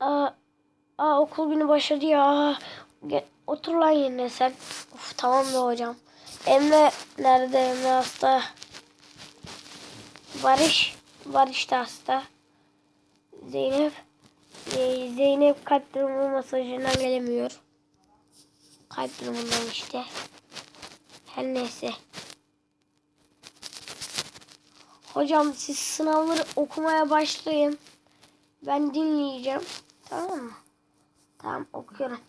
Aa, aa okul günü başladı ya. Otur lan yerine sen. Of tamam da hocam. Emre nerede? Emre hasta. Barış. Barış da hasta. Zeynep. Ee, Zeynep kalp durumu masajına gelemiyor. Kalp durumundan işte. Her neyse. Hocam siz sınavları okumaya başlayın. Ben dinleyeceğim. Tamam mı? Tamam okuyorum.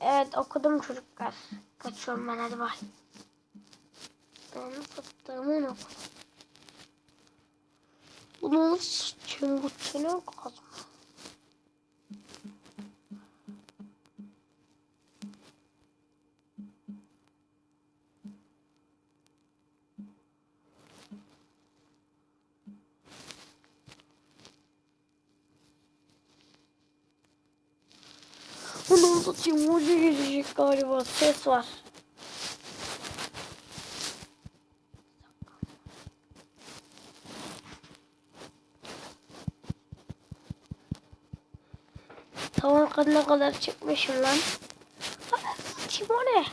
Evet okudum çocuklar. Kaçıyorum ben hadi bay. Ben fıttığımın okudum. Bunu sıçın bütünü kazma. Satayım hoca gelecek galiba ses var. Tamam kadına kadar çıkmışım lan. Kim o ne?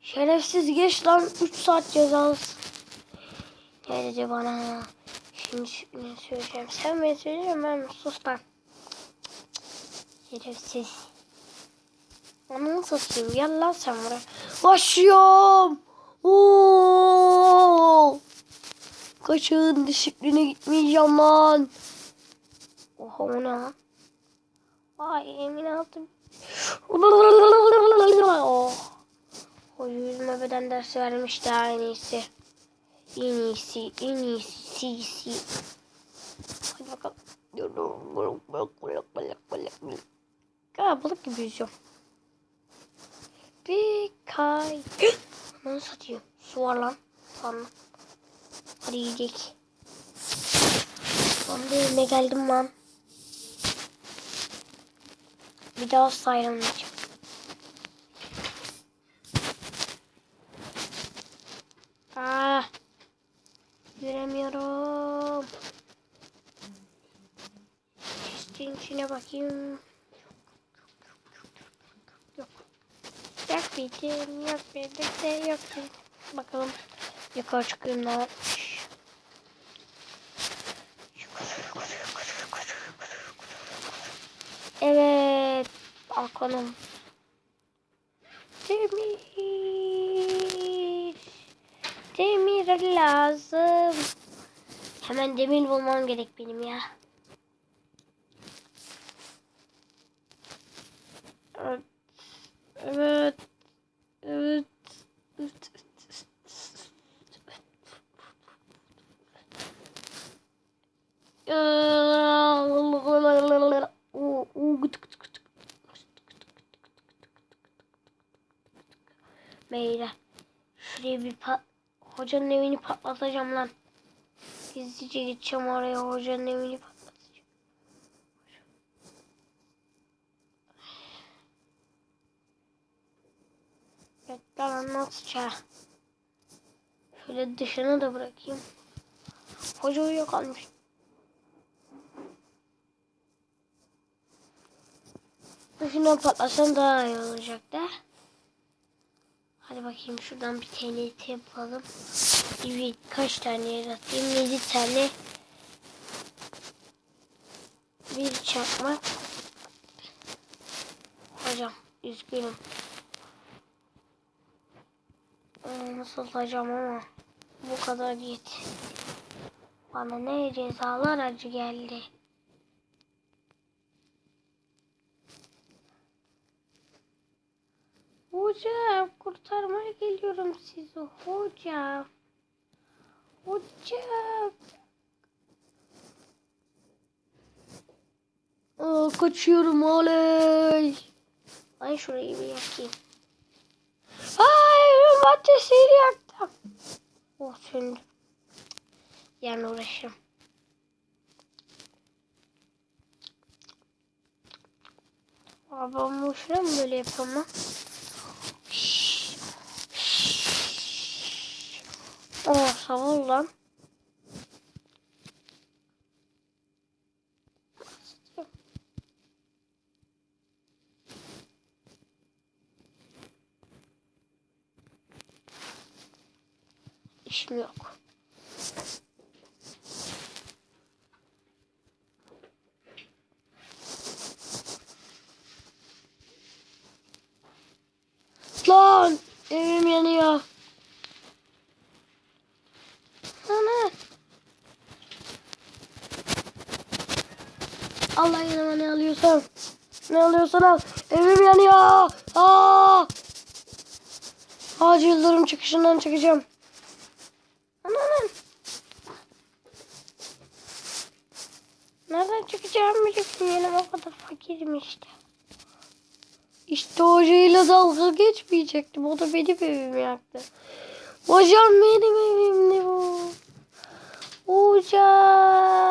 Şerefsiz geç lan 3 saat cezalısın. Ne dedi bana? Şimdi ne söyleyeceğim? Sen mi söyleyeceğim ben mi? Sus lan. Şerefsiz. Ananı satayım. Gel lan sen buraya. Başlıyorum. Oo! Kaçın disipline gitmeyeceğim lan. Oha o ne lan? Ay emin aldım. Oh. O yüzme beden dersi vermiş daha iyisi. En iyisi, en iyisi, iyisi. Hadi bakalım. Balık gibi yüzüyorum. Bir kay. Nasıl satayım? Su var lan. Tamam. Hadi. Ben de evime geldim lan. Bir daha sayılmayacağım. Ah. İçine bakayım. Yok. Yok bitim, yok bir de yok. Bakalım. Yukarı çıkıyorum ne yukarı. Evet. Balkonum. Demir. Demir lazım. Hemen demir bulmam gerek benim ya. Evet. Evet. Evet. evet. Beyler. Şuraya bir pat hocanın evini patlatacağım lan. Gizlice gideceğim oraya hocanın evini patlatacağım. Anlatacağım. Şöyle dışını da bırakayım. Hoca uyuyakalmış. Dışına patlasam daha iyi olacak da. Hadi bakayım şuradan bir TNT yapalım. Evet kaç tane yaratayım? 7 tane. Bir çakmak. Hocam üzgünüm. Ee, Nasıl olacağım ama bu kadar yet. Bana ne cezalar acı geldi. Hocam kurtarmaya geliyorum sizi hocam. Hocam. Aa, kaçıyorum oley. Ay şurayı bir yakayım. Maddesini yaktım. Oh söndü. Yarın uğraşırım. Abi ben boşuna mı böyle. Şşş. Oh savun lan. İşim yok. Lan evim yanıyor. Ana. Allah yanıma ne alıyorsan. Ne alıyorsan al. Evim yanıyor. Aa! Acil durum çıkışından çıkacağım. Ananın. Nereden çıkacağımı bilmiyorum. O kadar fakirim işte. İşte hocayla dalga geçmeyecektim. O da benim evimi yaktı. Hocam benim evimdi bu. Hocam.